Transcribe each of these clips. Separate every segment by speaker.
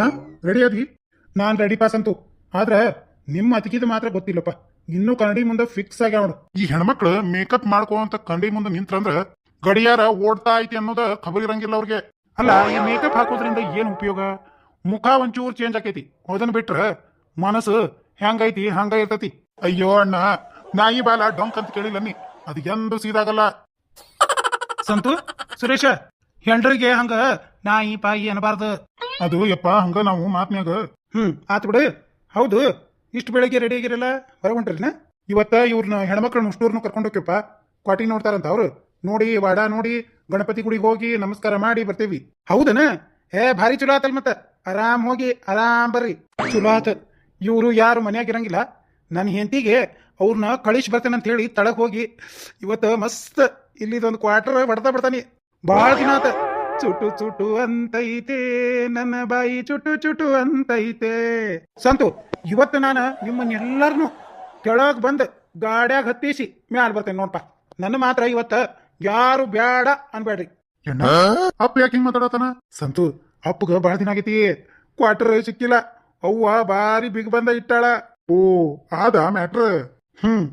Speaker 1: ಅಣ್ಣ ರೆಡಿ ಅದಿ ನಾನು ರೆಡಿ ಪಾಸ್ ಅಂತು. ಆದ್ರೆ ನಿಮ್ಮ ಅತಿಕಿದ ಮಾತ್ರ ಗೊತ್ತಿಲ್ಲಪ್ಪ. ಇನ್ನೂ ಕನ್ನಡಿ ಮುಂದೆ ಫಿಕ್ಸ್ ಆಗ್ಯಾವ ನೋಡು. ಈ ಹೆಣ್ಮಕ್ಳು ಮೇಕಪ್ ಮಾಡ್ಕೋಂತ ಕಂಡಿ ಮುಂದೆ ನಿಂತ್ರಂದ್ರ ಗಡಿಯಾರ ಓಡ್ತಾ ಐತಿ ಅನ್ನೋದ ಖಬರ್ ಇರಂಗಿಲ್ಲ ಅವ್ರಿಗೆ. ಅಲ್ಲ ಈ ಮೇಕಪ್ ಹಾಕೋದ್ರಿಂದ ಏನು ಉಪಯೋಗ? ಮುಖ ಒಂಚೂರು ಚೇಂಜ್ ಆಕೈತಿ. ಅದನ್ನ ಬಿಟ್ರ ಮನಸ್ಸು ಹೆಂಗೈತಿ ಹಂಗ ಇರ್ತೈತಿ ಅಯ್ಯೋ ಅಣ್ಣ ನಾಯಿ ಬಾಲ ಡೊಂಕ್ ಅಂತ ಕೇಳಿಲ್ಲ ನೀ. ಅದು ಎಂದು ಸೀದಾಗಲ್ಲ.
Speaker 2: ಸಂತು ಸುರೇಶ. ಹೆಂಡ್ರಿಗೆ ಹಂಗ? ನಾಯಿ ಪಾಯಿ ಅನ್ನಬಾರ್ದು.
Speaker 1: ಅದು ಯಪ್ಪ ಹಂಗ ನಾವು ಮಾತ್ನ್ಯಾಗ.
Speaker 2: ಹ್ಮ್ ಆತ್ ಬಿಡು. ಹೌದು ಇಷ್ಟು ಬೆಳಿಗ್ಗೆ ರೆಡಿ ಆಗಿರಲ್ಲ ಹೊರಗೊಂಡ್ರಿನ
Speaker 1: ಇವತ್ತ ಇವ್ರನ್ನ ಹೆಣ್ಮಕ್ಳನ್ನ ಉಷ್ಟೂರ್ನು ಕರ್ಕೊಂಡು ಹೋಗ್ಯಪ್ಪ. ಕ್ವಾಟಿ ನೋಡ್ತಾರಂತ ಅವ್ರು. ನೋಡಿ ವಾಡ ನೋಡಿ ಗಣಪತಿ ಗುಡಿಗೆ ಹೋಗಿ ನಮಸ್ಕಾರ ಮಾಡಿ ಬರ್ತೀವಿ.
Speaker 2: ಹೌದನ? ಏ ಭಾರಿ ಚಲೋ ಆತಲ್ ಮತ್ತ. ಆರಾಮ್ ಹೋಗಿ ಆರಾಮ್ ಬರ್ರಿ. ಚಲೋ ಆತ. ಇವರು ಯಾರು ಮನ್ಯಾಗ ಇರಂಗಿಲ್ಲ. ನನ್ನ ಹೆಂಡತಿಗೆ ಅವ್ರನ್ನ ಕಳಿಸಿ ಬರ್ತೇನೆ ಅಂತ ಹೇಳಿ ತಳಗೆ ಹೋಗಿ ಇವತ್ತು ಮಸ್ತ್ ಇಲ್ಲಿದೊಂದು ಕ್ವಾರ್ಟರ್ ಬಡ್ತಾ ಬಿಡ್ತಾನಿ. ಭಾಳ ದಿನ ಆತ. ಚುಟು ಚುಟು ಅಂತೈತೆ ನನ್ನ ಬಾಯಿ ಚುಟು ಚುಟು ಅಂತೈತೆ. ಸಂತು ಇವತ್ತು ನಾನು ನಿಮ್ಮನ್ನೆಲ್ಲರನ್ನು ಕೆಳಗೆ ಬಂದು ಗಾಡ್ಯಾಗ ಹತ್ತಿಸಿ ಮ್ಯಾಲ ಬರ್ತೇನೆ ನೋಡ್ಪ. ನನ್ನ ಮಾತ್ರ ಇವತ್ತ ಯಾರು ಬ್ಯಾಡ ಅನ್ಬೇಡ್ರಿ
Speaker 1: ಅಪ್ಪ ಯಾಕೆ ಹಿಂಗ್ ಮಾತಾಡತನ ಸಂತು ಅಪ್ಪಗ ಬಹಳ ದಿನ ಆಗೈತಿ. ಕ್ವಾರ್ಟರ್ ಸಿಕ್ಕಿಲ್ಲ. ಅವ್ವ ಬಾರಿ ಬಿಗ್ ಬಂದ ಇಟ್ಟಾಳ. ಓ ಆದ ಮ್ಯಾಟ್ರ್? ಹ್ಮ್.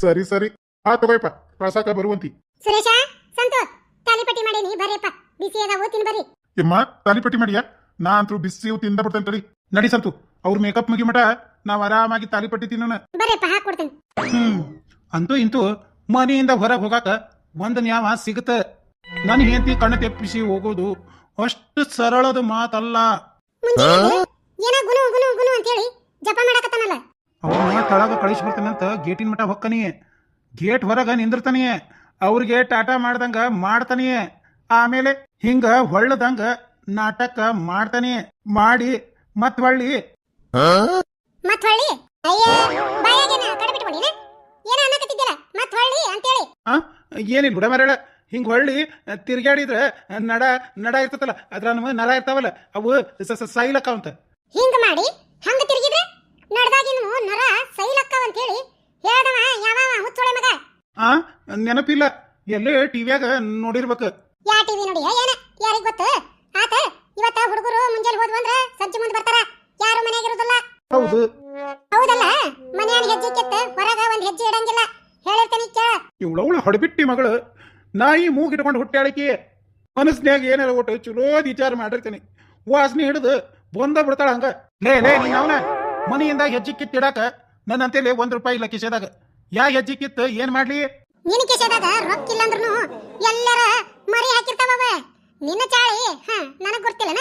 Speaker 1: ಸರಿ ಸರಿ. ಆ ತಗೋಯಪ್ಪ. ಪ್ರಸಾಕ ಬರುವಂತಿ.
Speaker 3: ಸುರೇಶ ಸಂತು. ತಾಲಿಪಟ್ಟಿ ಮಾಡೇನಿ ಬರ್ರಿಪ್ಪ ಬಿಸಿ ಅದಾವು ತಿನ್ ಬರ್ರಿ.
Speaker 1: ಯಮ್ಮ ತಾಲಿಪಟ್ಟಿ ಮಾಡಿಯಾ? ನಾ ಅಂತೂ ಬಿಸಿ ತಿಂದ ಬಿಡ್ತೇನೆ ತಡಿ.
Speaker 2: ನಡಿ ಸಂತು ಅವ್ರ ಮೇಕಪ್ ಮುಗಿ ಮಟ ನಾವ್ ಆರಾಮಾಗಿ ತಾಲಿಪಟ್ಟಿ ತಿನ್ನೋಣ.
Speaker 3: ಬರೇಪ್ಪ ಹಾಕೊಡ್ತೇನೆ
Speaker 2: ಹ್ಮ್. ಅಂತೂ ಇಂತೂ ಮನೆಯಿಂದ ಹೊರಗೆ ಹೋಗಾಕ ಒಂದ್ ನ್ಯಾವ ಸಿಗತ್ತ. ನನ್ ಹೆಂಡತಿ ಕಣ್ಣು ತೆಪ್ಪಿಸಿ ಹೋಗೋದು ಅಷ್ಟು ಸರಳದ ಮಾತಲ್ಲ.
Speaker 3: ಏನ ಗುನು ಗುನು ಗುನು ಅಂತೇಳಿ ಜಪ ಮಾಡಕತ್ತಾನಲ್ಲ.
Speaker 2: ಅವನ್ನ ತಳಗ ಕಳಿಸಿ ಬರ್ತಾನಂತ ಗೇಟಿನ ಮಠ ಹೊಕ್ಕನಿ ಗೇಟ್ ಹೊರಗ ನಿಂದಿರ್ತಾನೆ ಅವ್ರಿಗೆ ಟಾಟಾ ಮಾಡ್ದಂಗ ಮಾಡ್ತಾನೆ ಆಮೇಲೆ ಹಿಂಗ ಹೊಳ್ಳದಂಗ ನಾಟಕ ಮಾಡ್ತಾನೆ. ಮಾಡಿ ಮತ್ ಹೊಳ್ಳಿ.
Speaker 3: ಮತ್ ಹೊಳ್ಳಿ?
Speaker 2: ಏನಿಲ್ಲ ಬಿಡ ಮರಳ ಹಿಂಗ ಹೊಳ್ಳಿ ತಿರ್ಗಾಡಿದ್ರ ನಡ ನಡ ಇರ್ತತಲ್ಲ ಅದ್ರ ನರ ಇರ್ತಾವಲ್ಲ ಅವು ಸೈಲಕ್ಕ ಅಂತ ಸಾಯ್ಲಕ್ಕಾವಂತ
Speaker 3: ಹಿಂಗ ಮಾಡಿ ಹಂಗ ತಿರುಗಿದ್ರೆ ನಡ್ದಾಗಿನ ನರ ಸೈಲಕ್ಕವಂತ ಹೇಳಿ ಹೇಳ್ದವ ಯಾವ ಹುಚ್ಚೊಳೆ ಮಗ?
Speaker 2: ಆ ನೆನಪಿಲ್ಲ. ಎಲ್ಲೇ ಟಿವಿಯಾಗ ನೋಡಿರ್ಬೇಕು.
Speaker 3: ಯಾ ಟಿವಿ ನೋಡಿ ಏನ? ಯಾರಿಗ್ ಗೊತ್ತು? ಆತ ಇವತ್ತ ಹುಡುಗರು ಮುಂಜಾನೆ ಹೋದ್ವು ಅಂದ್ರ ಸಂಜೆ ಮುಂದೆ ಬರ್ತಾರ. ಯಾರು ಮನೆಯಾಗ ಇರುದಿಲ್ಲ?
Speaker 2: ಹೌದು.
Speaker 3: ಹೌದಲ್ಲ? ಮನ್ಯಾನ ಹೆಜ್ಜೆ ಕೆತ್ತ ಹೊರಗ ಒಂದ್ ಹೆಜ್ಜೆ ಇಡಂಗಿಲ್ಲ. ಹೇಳಿರ್ತಾನೆ ಕೇಳ.
Speaker 2: ಇವಳವಳ ಹೊಡಬಿಟ್ಟಿ ಮಗಳು. ನಾಯಿ ಮೂಗಿಟ್ಕೊಂಡು ಹುಟ್ಟಾಳಿಕೆ ಮನಸ್ನ್ಯಾಗ ಏನಾರ ಒಟ್ಟು ಚಲೋ ವಿಚಾರ ಮಾಡಿರ್ತೀನಿ. ವಾಸನೆ ಹಿಡಿದು ಬಂದ ಬಿಡ್ತಾಳ ಹಂಗ. ಲೇ ಲೇ ನೀನ್ ಅವನ ಮನೆಯಿಂದ ಹೆಜ್ಜೆ ಕಿತ್ತಿಡಾಕ ನನ್ನ ಅಂತೇಳಿ ಒಂದ್ ರೂಪಾಯಿ ಇಲ್ಲ ಕಿಸೆದಾಗ ಯಾ ಹೆಜ್ಜೆ ಕಿತ್ತು? ಏನ್ ಮಾಡ್ಲಿ?
Speaker 3: ನಿನ್ನ ಕಿಶೆದಾಗ ರೊಕ್ಕ ಇಲ್ಲಂದ್ರೂ ಎಲ್ಲರ ಮರಿ ಹಾಕಿರ್ತಾವ ನಿನ್ನ ಚಾಳಿ ಹ ನನಗ್ ಗೊತ್ತಿಲ್ಲನ?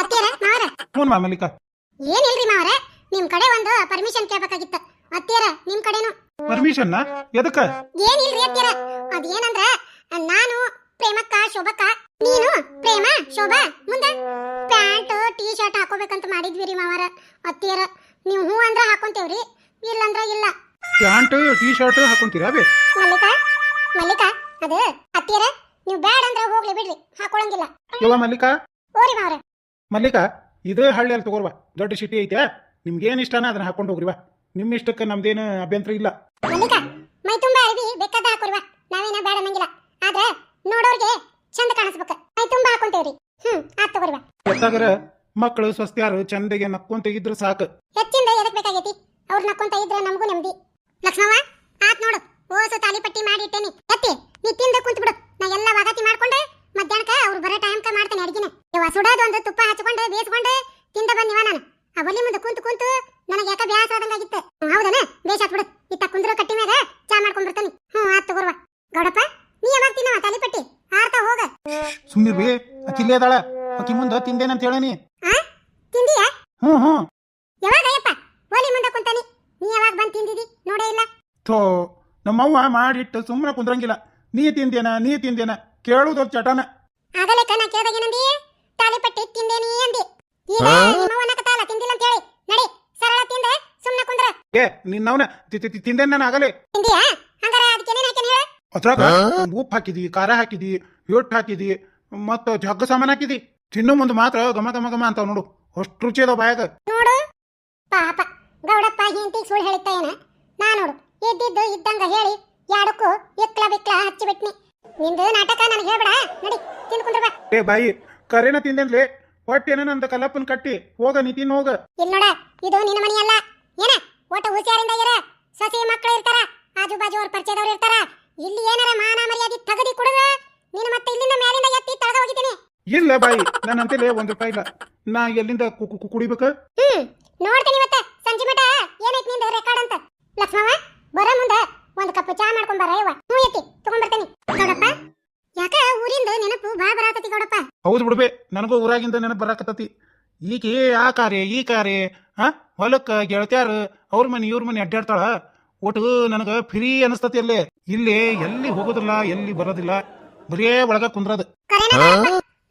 Speaker 3: ಅತ್ತೇರ ಮಾವರ?
Speaker 2: ಹ್ಞೂ ಮಾಮಲಿಕ
Speaker 3: ಏನಿಲ್ರಿ ಮಾವರ? ನಿಮ್ ಕಡೆ ಒಂದು ಪರ್ಮಿಷನ್ ಕೇಳ್ಬೇಕಾಗಿತ್ತ. ಅತ್ತೇರ ನಿಮ್ ಕಡೆನು.
Speaker 2: ಪರ್ಮಿಷನ್ ಎದಕ್ಕ?
Speaker 3: ಏನಿಲ್ರಿ ಅತ್ತೇರ ಅದೇನಂದ್ರ ನಾನು ಪ್ರೇಮಕ್ಕ ಶೋಭಕ್ಕ ನೀನು ಪ್ರೇಮ ಶೋಭಾ ಮುಂದ ಪ್ಯಾಂಟ್ ಟೀ ಶರ್ಟ್ ಹಾಕೋಬೇಕಂತ ಮಾಡಿದ್ವಿ ರೀ ಮಾವರ ಅತ್ತೇರ ನೀವು ಹೂ ಅಂದ್ರ ಹಾಕೊಂತೇವ್ರಿ ಇಲ್ಲಂದ್ರ ಇಲ್ಲ
Speaker 2: ಪ್ಯಾಂಟ್ ಟೀ ಶರ್ಟ್ ಹಾಕೊಂತೀರಾ? ಬೇ.
Speaker 3: ಮಲ್ಲಿಕಾ? ಮಲ್ಲಿಕಾ? ಅದು ಅತ್ತಿಯರ? ನೀವು ಬ್ಯಾಡ ಅಂದ್ರೆ ಹೋಗ್ಲಿ ಬಿಡ್ರಿ. ಹಾಕೊಳಂಗಿಲ್ಲ.
Speaker 2: ಯವ್ವ ಮಲ್ಲಿಕಾ?
Speaker 3: ಓರಿ ಮಾವ್ರೆ.
Speaker 2: ಮಲ್ಲಿಕಾ ಇದೇ ಹಳ್ಳಿಯಲ್ಲಿ ತಗೋರ್ವ. ದೊಡ್ಡ ಸಿಟಿ ಐತೆ. ನಿಮ್ಗೇನ್ ಇಷ್ಟನ ಅದನ್ನ ಹಾಕೊಂಡು ಹೋಗ್ರಿವಾ ನಿಮ್ಮ ಇಷ್ಟಕ್ಕೆ ನಮ್ದೇನು ಅಭ್ಯಂತರ ಇಲ್ಲ.
Speaker 3: ಮಲ್ಲಿಕಾ ಮೈ ತುಂಬಾ ಅರಿವಿ ಬೇಕಾದ ಹಾಕೊರ್ವ ನಾವೇನ ಬ್ಯಾಡ ಅನ್ನಂಗಿಲ್ಲ. ಆದ್ರೆ ನೋಡೋರ್ಗೆ ಚಂದ ಕಾಣಿಸ್ಬೇಕು. ಮೈ ತುಂಬಾ ಹಾಕೊಂತೇವ್ರಿ. ಹ್ಮ್ ಆತ್ ತಗೋರ್ವ
Speaker 2: ಗೊತ್ತಾಗರ ಮಕ್ಕಳು ಸ್ವಸ್ತ್ಯಾರು ಚಂದಗೆ ನಕ್ಕೊಂತ ಇದ್ರೆ ಸಾಕು.
Speaker 3: ಹೆಚ್ಚಿಂದ ಎದಕ್ ಬೇಕಾಗೈತಿ? ಅವ್ರು ನಕ್ಕೊಂತ ಇದ್ರ ನಮಗೂ ನೆಮ್ಮದಿ. ಲಕ್ಷ್ಮವ್ವ ಆತ್ ನೋಡು ಓಸು ತಾಲಿಪಟ್ಟಿ ಮಾಡಿ ಇಟ್ಟೇನಿ. ಎತ್ತಿ ನೀ ತಿಂದ ಕುಂತ್ ಬಿಡು. ನಾ ಎಲ್ಲ ವಗತಿ ಮಾಡ್ಕೊಂಡೆ ಮಧ್ಯಾಹ್ನಕ್ಕ ಅವ್ರು ಬರೋ ಟೈಮ್ಕ ಮಾಡ್ತೇನೆ ಅಡಿಗೆನ. ಇವ ಸುಡೋದು ಒಂದು ತುಪ್ಪ ಹಚ್ಕೊಂಡು ಬೇಯಿಸ್ಕೊಂಡು ತಿಂದ ಬಂದಿವ ನಾನು. ಆ ಒಲಿ ಮುಂದೆ ಕುಂತು ಕುಂತು ನನಗೆ ಯಾಕ ಬ್ಯಾಸ ಆದಂಗಾಗಿತ್ತು. ಹೌದನ? ಬೇಷಾತ್ ಬಿಡು. ಇತ್ತ ಕುಂದ್ರ ಕಟ್ಟಿ ಮ್ಯಾಗ ಚಾ ಮಾಡ್ಕೊಂಡ್ ಬರ್ತಾನೆ ಹ್ಞೂ ಆತ್ ತಗೋರ್ವ. ಗೌಡಪ್ಪ ನೀ ಯಾವಾಗ ತಿನ್ನವ ತಾಲಿಪಟ್ಟಿ ಆರ್ತಾ ಹೋಗ.
Speaker 2: ಸುಮ್ಮನೆ ಬಿ ಆಕಿ ಅದಾಳ. ಆಕಿ ಮುಂದೆ ತಿಂದೇನಂತ ಹೇಳನಿ.
Speaker 3: ಆ? ತಿಂದಿಯಾ?
Speaker 2: ಹ್ಞೂ ಹ್ಞೂ
Speaker 3: ಯಾವಾಗ? ನೀ ಯಾವಾಗ ಬಂದು ತಿಂದಿದಿ? ನೋಡೇ ಇಲ್ಲ.
Speaker 2: ಥೋ ನಮ್ಮವ್ವ ಮಾಡಿಟ್ಟು ಸುಮ್ಮನೆ ಕುಂದ್ರಂಗಿಲ್ಲ. ನೀ ತಿಂದೇನ ನೀ ತಿಂದೇನ? ಕೇಳುದು ಚಟನ.
Speaker 3: ಆಗಲೇ ಕಣ ಕೇಳಿದಾಗ ಏನಂದಿ? ತಾಲಿಪಟ್ಟಿ ತಿಂದೇನಿ ಅಂದಿ. ಈಗ ನಿಮ್ಮವ್ವನ ಕತಾಲ ತಿಂದಿಲ್ಲ ಅಂತ ಹೇಳಿ ನಡಿ ಸರಳ ತಿಂದೆ ಸುಮ್ನೆ ಕುಂದ್ರ.
Speaker 2: ಏ ನಿನ್ನವನ ತಿಂದೇನ ನಾನು ಆಗಲೇ?
Speaker 3: ತಿಂದಿಯಾ? ಹಂಗಾರ ಅದಕ್ಕೆ ಏನೇನ್ ಹಾಕ್ಯಾನ ಹೇಳ?
Speaker 2: ಅದ್ರಾಗ ಉಪ್ಪು ಹಾಕಿದಿ ಖಾರ ಹಾಕಿದಿ ಹಿಟ್ಟು ಹಾಕಿದಿ ಮತ್ತ ಜಗ್ಗ ಸಾಮಾನು ಹಾಕಿದಿ. ತಿನ್ನೋ ಮುಂದೆ ಮಾತ್ರ ಗಮ ಗಮ ಗಮ ಅಂತ ನೋಡು. ಅಷ್ಟು ರುಚಿ ಅದಾವ ಬಾಯಾಗ.
Speaker 3: ನೋಡು. ಪಾಪ ಗೌಡಪ್ಪ ಹಿಂತಿಗೆ ಸುಳ್ಳು ಹೇಳಿತ್ತ ಏನ? ನಾ ನೋಡು ಇದ್ದಿದ್ದು ಇದ್ದಂಗ ಹೇಳಿ ಯಾಡಕ್ಕೂ ಇಕ್ಲ ಬಿಕ್ಲ ಹಚ್ಚಿ ಬಿಟ್ನಿ ನಿಂದು ನಾಟಕ ನನಗೆ ಹೇಳ್ಬೇಡ ನಡಿ ತಿಂದು ಕುಂದ್ರ ಬಾ.
Speaker 2: ಏ ಬಾಯಿ ಕರೆನ ತಿಂದೇನ್ಲೆ? ಹೊಟ್ಟೆನ ನಂದ ಕಲ್ಲಪ್ಪನ್ ಕಟ್ಟಿ ಹೋಗ ನಿತಿನ್ ಹೋಗ.
Speaker 3: ಇಲ್ಲಿ ನೋಡ ಇದು ನಿನ್ನ ಮನಿ ಅಲ್ಲ. ಏನ ಒಟ್ಟ ಹುಷಾರಿಂದ ಇರ. ಸಸಿ ಮಕ್ಕಳು ಇರ್ತಾರ ಆಜು ಬಾಜು ಅವ್ರ ಪರಿಚಯದವ್ರು ಇರ್ತಾರ. ಇಲ್ಲಿ ಏನಾರ ಮಾನ ಮರ್ಯಾದಿ ತಗದಿ ಕೊಡುವ ನೀನು ಮತ್ತೆ ಇಲ್ಲಿಂದ ಮೇಲಿಂದ ಎತ್ತಿ ತಳಗ ಹೋಗಿದ್ದೀನಿ.
Speaker 2: ಇಲ್ಲ ಬಾಯಿ ನನ್ನ ಅಂತಲೇ ಒಂದ್ ರೂಪಾಯಿ ಇಲ್ಲ. ನಾ ಎಲ್ಲಿಂದ ಕು- ಕು- ಕು- ಕುಡಿಬೇಕ?
Speaker 3: ಹ್ಮ್ ನೋಡ್ತೀನಿ ಇವತ್ತ ಸಂಜೆ ಮಟ ಏನೈತ್ನಿಂದ ರೆಕಾರ್ಡ್ ಅಂತ? ಲಕ್ಷ್ಮವ ಬರ ಮುಂದ. ಒಂದ್ ಕಪ್ ಚಾ ಮಾಡ್ಕೊಂಡ್ ಬರ ಯವ್ವ ಹ್ಞೂ ಎತ್ತಿ ತಗೊಂಡ್ಬರ್ತೇನೆ. ಗೌಡಪ್ಪ ಯಾಕ ಊರಿಂದ ನೆನಪು ಬಾ ಬರಾತತಿ ಗೌಡಪ್ಪ
Speaker 2: ಹೌದು ಬಿಡ್ಬೆ ನನಗೂ ಊರಾಗಿಂದ ನೆನಪು ಬರಾಕತ್ತತಿ. ಈಕಿ ಆ ಕಾರ್ಯ ಈ ಕಾರ್ಯ ಹಾ ಹೊಲಕ್ಕ ಗೆಳತ್ಯಾರ ಅವ್ರ ಮನೆ ಇವ್ರ ಮನೆ ಅಡ್ಡಾಡ್ತಾಳ. ಒಟ್ಟು ನನಗ ಫ್ರೀ ಅನಸ್ತತಿ ಅಲ್ಲೇ. ಇಲ್ಲಿ ಎಲ್ಲಿ ಹೋಗೋದಿಲ್ಲ ಎಲ್ಲಿ ಬರೋದಿಲ್ಲ. ಬರೇ ಒಳಗ ಕುಂದ್ರದ.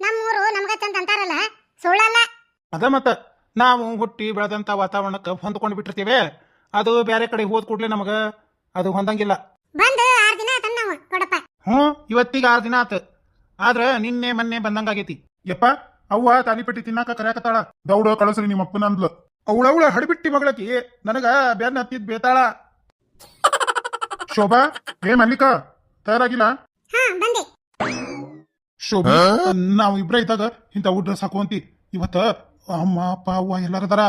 Speaker 3: ನಮ್ಮೂರು ನಮ್ಗ ಚಂದ ಅಂತಾರಲ್ಲ ಸುಳ್ಳಲ್ಲ.
Speaker 2: ಅದ ಮತ್ತ. ನಾವು ಹುಟ್ಟಿ ಬೆಳೆದಂಥ ವಾತಾವರಣಕ್ಕೆ ಹೊಂದ್ಕೊಂಡು ಬಿಟ್ಟಿರ್ತೀವಿ. ಅದು ಬೇರೆ ಕಡೆ ಹೋದ ಕೂಡಲೇ ನಮಗ ಅದು ಹೊಂದಂಗಿಲ್ಲ.
Speaker 3: ಬಂದು ಆರು ದಿನ ಆತನ್ ನಾವು ಗೌಡಪ್ಪ
Speaker 2: ಹ್ಞೂ ಇವತ್ತಿಗೆ ಆರು ದಿನ ಆತ. ಆದ್ರೆ ನಿನ್ನೆ ಮೊನ್ನೆ ಬಂದಂಗಾಗೈತಿ
Speaker 1: ಯಪ್ಪ ಅವ್ವ ತಾಲಿಪಟ್ಟಿ ತಿನ್ನಾಕ ಕರ್ಯಾಕತ್ತಾಳ. ದೌಡ ಕಳಸ್ರಿ ನಿಮ್ಮ ಅಪ್ಪನ ಅಂದ್ಲು
Speaker 2: ಅವಳವಳ ಹಡಿಬಿಟ್ಟಿ ಮಗಳಕಿ ನನಗ ಬೆನ್ನ ಹತ್ತಿದ್ ಬೇತಾಳ.
Speaker 1: ಶೋಭಾ ಏ ಮಲ್ಲಿಕ ತಯಾರಾಗಿಲ್ಲ?
Speaker 3: ಹಾ ಬಂದೆ.
Speaker 1: ಶೋಭಾ ನಾವು ಇಬ್ರ ಇದ್ದಾಗ ಇಂಥ ಡ್ರೆಸ್ ಹಾಕುವಂತಿ. ಇವತ್ತ ಅಮ್ಮ ಅಪ್ಪ ಅವ್ವ ಎಲ್ಲಾರದಾರ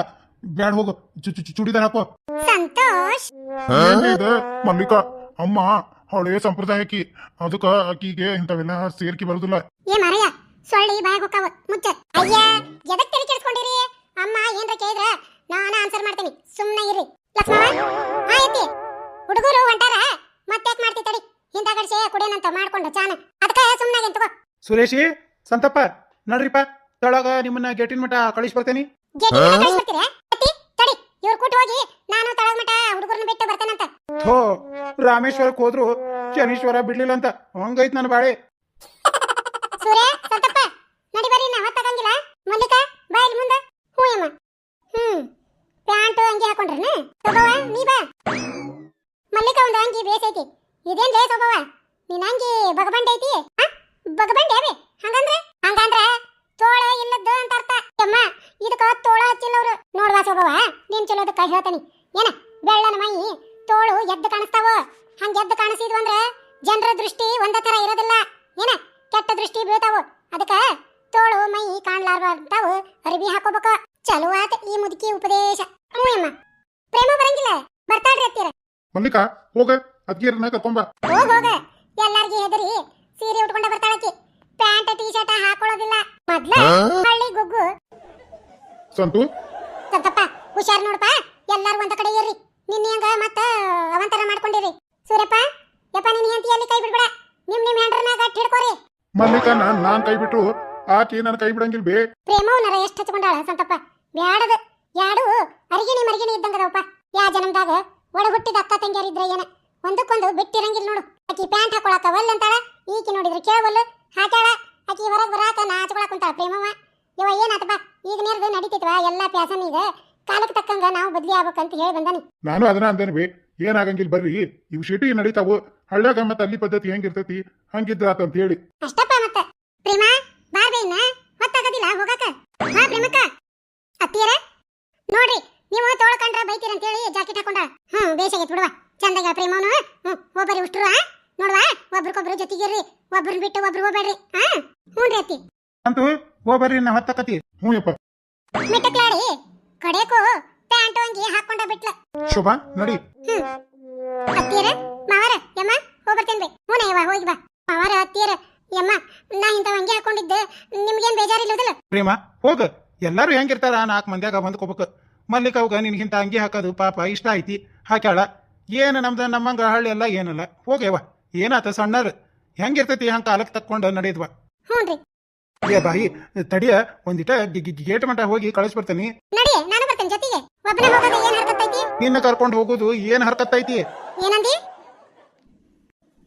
Speaker 1: ಬ್ಯಾಡ್ ಹೋಗು. ಚು- ಚು- ಚು- ಚೂಡಿದಾರ್ ಹಾಕೋ.
Speaker 3: ಸಂತೋಷ್.
Speaker 1: ಏನ್ ಇದು. ಮಲ್ಲಿಕಾ ಅಮ್ಮ ಹಳೆ ಸಂಪ್ರದಾಯಕ್ಕೆ ಅದಕ್ಕ ಆಕಿಗೆ ಇಂಥವೆಲ್ಲ ಸೇರ್ಕಿ ಬರುದಿಲ್ಲ.
Speaker 3: ಏ ಮಾರಯ್ಯ ಸೊಳ್ಳಿ ಬಾಯಾಗ ಹೋಕಾವ ಮುಚ್ಚ. ಅಯ್ಯ ಎದಕ್ ತಲೆ ಕೆಡಿಸ್ಕೊಂಡಿರಿ? ಅಮ್ಮ ಏನ್ರ ಕೇಳಿದ್ರ? ನಾನ ಆನ್ಸರ್ ಮಾಡ್ತೀನಿ. ಸುಮ್ಮನೆ ಇರ್ರಿ. ಲಕ್ಷ್ಮವ್ವ ಆಯ್ತಿ. ಹುಡುಗರು ಹೊಂಟಾರ? ಮತ್ತ್ಯಾಕ್ ಮಾಡ್ತಿ ತಡಿ. ಇಂಥ ಶೇ ಕುಡಿಯನಂತ ಮಾಡ್ಕೊಂಡ ಚಾನ. ಅದಕ್ಕೆ ಸುಮ್ಮನೆ ತಗೋ
Speaker 2: ಸುರೇಶಿ ಸಂತಪ್ಪ ನಡ್ರಿಪ್ಪ. ತಳಗ ನಿಮ್ಮನ್ನ ಗೇಟಿನ ಮಠ ಕಳಿಸ್ ಬರ್ತೇನೆ.
Speaker 3: ಗೇಟಿ ಕಳಿಸ್ಬಿಡ್ತೀರಾ ಅತ್ತಿ ತಡಿ ಇವ್ರು ಕೂಟ್ ಹೋಗಿ ನಾನು ತಳಗ ಮಟ ಹುಡುಗರನ್ನ ಬಿಟ್ಟು ಬರ್ತೇನಂತ
Speaker 2: ಥೋ ರಾಮೇಶ್ವರಕ್ಕೆ ಹೋದ್ರು ಶನೀಶ್ವರ ಬಿಡ್ಲಿಲ್ಲ ಅಂತ. ಹಂಗೈತ್ ನನ್ನ ಬಾಳೆ.
Speaker 3: ಸೂರ್ಯ ಸಂತಪ್ಪ ನಡಿ ಬರ್ರಿ ನಾ ಹೊತ್ತಾಗಂಗಿಲ್ಲ ಮಲ್ಲಿಕಾ ಒಂದು ಅಂಗಿ ಬೇಸೈತಿ ಇದೇನ್ ಲೇ ಸೊಬವ ನಿನ್ ಅಂಗಿ ಬಗಬಂಡೆ ಐತಿ? ಬಗಬಂಡೆ ಹಂಗಂದ್ರೆ? ಹಂಗಂದ್ರ ತೋಳ ಇಲ್ಲದ ಅಂತ ಅರ್ಥ. ಅಮ್ಮ ಇದಕ್ಕ ತೋಳ ಹಚ್ಚಿಲ್ಲ ಅವ್ರು ನೋಡ್ವಾ ಸೊಬವ ನೀನ್ ಚಲೋದಕ್ಕ ಹೇಳ್ತಾನಿ. ಏನ ಬೆಳ್ಳನ ಮೈ ತೋಳು ಎದ್ದು ಕಾಣಿಸ್ತಾವ? ಹಂಗ ಎದ್ದು ಕಾಣಿಸಿದ್ವು ಅಂದ್ರ ಜನರ ದೃಷ್ಟಿ ಒಂದ ತರ ಇರೋದಿಲ್ಲ. ಏನ ಕೆಟ್ಟ ದೃಷ್ಟಿ ಬೀಳ್ತಾವು. ಅದಕ್ಕ ತೋಳು ಮೈ ಕಾಣ್ಲಾರ್ದಂತಾವು ಅರಿವಿ ಹಾಕೋಬೇಕ. ಚಲೋ ಆತ ಈ ಮುದುಕಿ ಉಪದೇಶ. ಹ್ಞೂ ಅಮ್ಮ ಪ್ರೇಮ ಬರಂಗಿಲ್ಲ. ಬರ್ತಾಳ್ರಿ ಅತ್ತಿರ
Speaker 1: ಮಲ್ಲಿಕಾ ಹೋಗ. ಅದ್ಗೀರನ್ನ ಕರ್ಕೊಂಬ
Speaker 3: ಹೋಗ ಹೋಗ. ಎಲ್ಲಾರ್ಗಿ ಹೆದರಿ ಸೀರೆ ಉಟ್ಕೊಂಡ ಬರ್ತಾಳಕಿ. ಪ್ಯಾಂಟ್ ಟೀ ಶರ್ಟ್ ಹಾಕೊಳ್ಳೋದಿಲ್ಲ. ಮೊದ್ಲ ಹಳ್ಳಿ ಗುಗ್ಗು.
Speaker 1: ಸಂತು?
Speaker 3: ಸಂತಪ್ಪ ಹುಷಾರ್ ನೋಡಪ್ಪ. ಎಲ್ಲಾರು ಒಂದ ಕಡೆ ಇರ್ರಿ. ನಿನ್ನ ಹೆಂಗ ಮತ್ತ ಅವಂತರ ಮಾಡ್ಕೊಂಡಿರಿ. ಸೂರ್ಯಪ್ಪ ಯಪ್ಪ ನಿನ್ ಇಲ್ಲಿ ಕೈ ಬಿಡ್ಬೇಡ? ನಿಮ್ ನಿಮ್ ಹೆಂಡ್ರನ ಗಟ್ಟಿ ಹಿಡ್ಕೋರಿ.
Speaker 1: ಮಲ್ಲಿಕಾ ನಾನ್ ನಾನ್ ಕೈ ಬಿಟ್ರು. ಆಕಿ ನಾನು ಕೈ ಬಿಡಂಗಿಲ್ ಬೇ.
Speaker 3: ಪ್ರೇಮವನರ ಎಷ್ಟು ಹಚ್ಕೊಂಡಾಳ ಸಂತಪ್ಪ. ಬ್ಯಾಡದ. ಯಾಡು? ಅರಿಗಿಣಿ ಮರಿಗಿಣಿ ಇದ್ದಂಗದವಪ್ಪ. ಯಾ ಜನ್ಮದಾಗ ಒಡ ಹುಟ್ಟಿದ ಅಕ್ಕ ತಂಗಿಯರಿದ್ರ ಏನ? ಒಂದಕ್ಕೊಂದು ಬಿಟ್ಟಿರಂಗಿಲ್ಲ ನೋಡು. ಆಕಿ ಪ್ಯಾಂಟ್ ಹಾಕೊಳಕ ಒಲ್ಲ ಅಂತಾಳ. ಈಕಿ ನೋಡಿದ್ರೆ ಕೇಳವಲ್ಲ ಹಾಕ್ಯಾಳ. ಆಕಿ ಹೊರಗ್ ಬರಾಕ ನಾಚ್ಕೊಳಕ್ ಕುಂತಾಳ. ಪ್ರೇಮವ್ವ ಇವ ಏನಾತಪ್ಪ ಈಗ ನೀರ್ದು ನಡೀತಿತ್ವ ಎಲ್ಲಾ ಪ್ಯಾಸನ್ ಈಗ. ಕಾಲಕ್ಕೆ ತಕ್ಕಂಗ ನಾವು ಬದ್ಲಿ ಆಗ್ಬೇಕಂತ ಹೇಳಿ ಬಂದಾನಿ.
Speaker 1: ನಾನು ಅದನ್ನ ಅಂದೇನೆ ಬಿ ಏನಾಗಂಗಿಲ್ ಬರ್ರಿ. ಇವು ಶಿಟಿ ನಡೀತಾವು ಹಳ್ಳ್ಯಾಗ ಮತ್ತ ಅಲ್ಲಿ ಪದ್ಧತಿ ಹೆಂಗಿರ್ತೈತಿ ಹಂಗಿದ್ರಾತ ಅಂತ ಹೇಳಿ.
Speaker 3: ಅಷ್ಟಪ್ಪ ಮತ್ತ. ಪ್ರೇಮ ಬಾರ್ಬೇನ ಹೊತ್ತಾಗದಿಲ್ಲ ಹೋಗಾಕ. ಹಾ ಪ್ರೇಮಕ್ಕ. ಅತ್ತಿಯರ ನೋಡ್ರಿ ನೀವು ತೋಳ ಬೈತೀರಂತೇಳಿ ಜಾಕೆಟ್ ಹಾಕೊಂಡ ಹ್ಮ್ ಬೇಸಾಗೈತ್ ಬಿಡುವ. ಚಂದಾಗ ಪ್ರೇಮವನು. ಹ್ಮ್ ಹೋಗ್ಬರಿ ಉಷ್ಟ್ರು ಹಾ ನೋಡ್ವಾ ಒಬ್ರಿಗೊಬ್ರು ಜೊತೆಗಿರ್ರಿ ಒಬ್ರನ್ನ ಬಿಟ್ಟು ಒಬ್ರು ಹೋಗ್ಬೇಡ್ರಿ. ಹಾ? ಹ್ಞೂನ್ರಿ ಅತ್ತಿ.
Speaker 2: ಅಂತೂ ಹೋಗ್ಬರ್ರಿ ನಾ ಹೊತ್ತಕತಿ
Speaker 1: ಹ್ಞೂ ಯಪ್ಪ
Speaker 3: ಮಿಟ್ಟಕ್ಲಾಡಿ ಕಡೆಕು ಪ್ಯಾಂಟ್ ಅಂಗಿ ಹಾಕೊಂಡ ಬಿಟ್ಲ.
Speaker 2: ಶುಭ ನೋಡಿ.
Speaker 3: ಹ್ಮ್ ಅತ್ತಿಯರ ಮಾವರ ಯಮ್ಮ ಹೋಗ್ಬರ್ತೇನ್ರಿ ಹ್ಞೂ ಯವ್ವ ಹೋಗಿ ಬಾ. ಮಾವರ ಅತ್ತಿಯರ ಯಮ್ಮ ನಾ ಇಂಥವ್ ಅಂಗಿ ಹಾಕೊಂಡಿದ್ದೆ. ನಿಮ್ಗೇನ್ ಬೇಜಾರಿಲ್ಲದಲ್ಲ?
Speaker 2: ಪ್ರೇಮ ಹೋಗ. ಎಲ್ಲಾರು ಹೆಂಗಿರ್ತಾರ ನಾಲ್ಕು ಮಂದ್ಯಾಗ ಹೊಂದ್ಕೋಬೇಕು ಮಲ್ಲಿಕ ಅವಾಗ ನಿನ್ಗಿಂತ ಅಂಗಿ ಹಾಕೋದು ಪಾಪ ಇಷ್ಟ ಐತಿ ಹಾಕ್ಯಾಳ. ಏನು ನಮ್ದು ನಮ್ಮಂಗ ಹಳ್ಳಿ ಎಲ್ಲ ಏನಲ್ಲ. ಹೋಗ್ಯವ ಏನಾತ ಸಣ್ಣರ್? ಹೆಂಗಿರ್ತೈತಿ ಹಂಗ ಕಾಲಕ್ಕೆ ತಕ್ಕೊಂಡು ನಡೆದ್ವ
Speaker 3: ಹ್ಞೂನ್ರಿ
Speaker 2: ಏ ಬಾಯಿ ತಡಿಯ ಒಂದಿಟ ಗೇಟ್ ಮಟ ಹೋಗಿ ಕಳಿಸ್ ಬರ್ತೀನಿ.
Speaker 3: ನಡಿ ನಾನು ಬರ್ತೇನೆ ಜೊತೆಗೆ. ಒಬ್ಬನೇ ಹೋಗೋದು ಏನ್ ಹರ್ತೈತಿ
Speaker 2: ನಿನ್ನ ಕರ್ಕೊಂಡು ಹೋಗೋದು ಏನ್ ಹರ್ಕತ್ತೈತಿ?
Speaker 3: ಏನಂದಿ?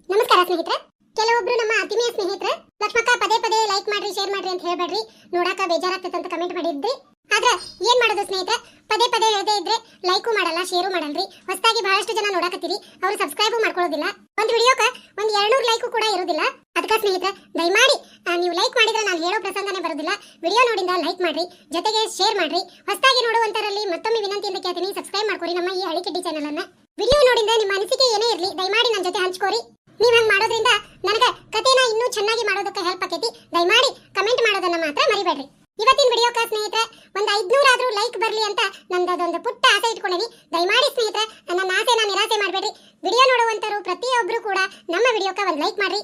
Speaker 3: ನಮಸ್ಕಾರ ಸ್ನೇಹಿತರೆ. ಕೆಲವೊಬ್ರು ನಮ್ಮ ಆತ್ಮೀಯ ಸ್ನೇಹಿತರೆ ಲಕ್ಷ್ಮಕ್ಕ ಪದೇ ಪದೇ ಲೈಕ್ ಮಾಡ್ರಿ ಶೇರ್ ಮಾಡ್ರಿ ಅಂತ ಹೇಳ್ಬೇಡ್ರಿ. ನೋಡಾಕ ಬೇಜಾರಾಗ್ತೈತೆ ಅಂತ ಕಮೆಂಟ್ ಮಾಡಿದ್ರಿ. ಆದ್ರೆ ಏನ್ ಮಾಡೋದು ಸ್ನೇಹಿತರೆ? ಪದೇ ಪದೇ ಹೇಳದೇ ಇದ್ರೆ ಲೈಕು ಮಾಡಲ್ಲ ಶೇರು ಮಾಡಲ್ರಿ. ಹೊಸದಾಗಿ ಬಹಳಷ್ಟು ಜನ ನೋಡಕತ್ತೀರಿ. ಅವ್ರು ಸಬ್ಸ್ಕ್ರೈಬ್ ಮಾಡ್ಕೊಳ್ಳೋದಿಲ್ಲ. ಒಂದು ವಿಡಿಯೋಕ ಒಂದ್ ಎರಡ್ನೂರು ಲೈಕು ಕೂಡ ಇರೋದಿಲ್ಲ. ಅದಕ್ಕೆ ಸ್ನೇಹಿತರೆ, ದಯಮಾಡಿ ನೀವು ಲೈಕ್ ಮಾಡಿದ್ರೆ ನಾನು ಹೇಳೋ ಪ್ರಸಂಗನೇ ಬರೋದಿಲ್ಲ. ವಿಡಿಯೋ ನೋಡಿಂದ ಲೈಕ್ ಮಾಡ್ರಿ. ಜೊತೆಗೆ ಶೇರ್ ಮಾಡ್ರಿ. ಹೊಸದಾಗಿ ನೋಡುವಂತರಲ್ಲಿ ಮತ್ತೊಮ್ಮೆ ವಿನಂತಿಯಿಂದ ಕೇಳ್ತೀನಿ. ಸಬ್ಸ್ಕ್ರೈಬ್ ಮಾಡ್ಕೊರಿ ನಮ್ಮ ಈ ಹಳಿಕೆಡ್ಡಿ ಚಾನಲ್ ಅನ್ನ. ವಿಡಿಯೋ ನೋಡಿಂದ ನಿಮ್ಮ ಅನಿಸಿಕೆ ಏನೇ ಇರಲಿ, ದಯಮಾಡಿ ನನ್ನ ಜೊತೆ ಹಂಚ್ಕೋರಿ. ನೀವ್ ಹಂಗ್ ಮಾಡೋದ್ರಿಂದ ನನಗೆ ಕಥೆನ ಇನ್ನೂ ಚೆನ್ನಾಗಿ ಮಾಡೋದಕ್ಕೆ ಹೆಲ್ಪ್ ಆಕೈತಿ. ದಯಮಾಡಿ ಕಮೆಂಟ್ ಮಾಡೋದನ್ನ ಮಾತ್ರ ಮರಿಬೇಡ್ರಿ. ಇವತ್ತಿನ ವಿಡಿಯೋ ವಿಡಿಯೋಕ ಸ್ನೇಹಿತರೆ ಒಂದು ಐದ್ನೂರ ಆದ್ರೂ ಲೈಕ್ ಬರ್ಲಿ ಅಂತ ನಂದದೊಂದು ಪುಟ್ಟ ಆಸೆ ಇಟ್ಕೊಂಡಿನಿ. ದಯಮಾಡಿ ಸ್ನೇಹಿತರೆ, ನನ್ನ ಆಸೆನ ನಿರಾಸೆ ಮಾಡಬೇಡ್ರಿ. ವಿಡಿಯೋ ನೋಡುವಂತರು ಪ್ರತಿಯೊಬ್ರು ಕೂಡ ನಮ್ಮ ವಿಡಿಯೋಕ್ಕೆ ಒಂದು ಲೈಕ್ ಮಾಡ್ರಿ.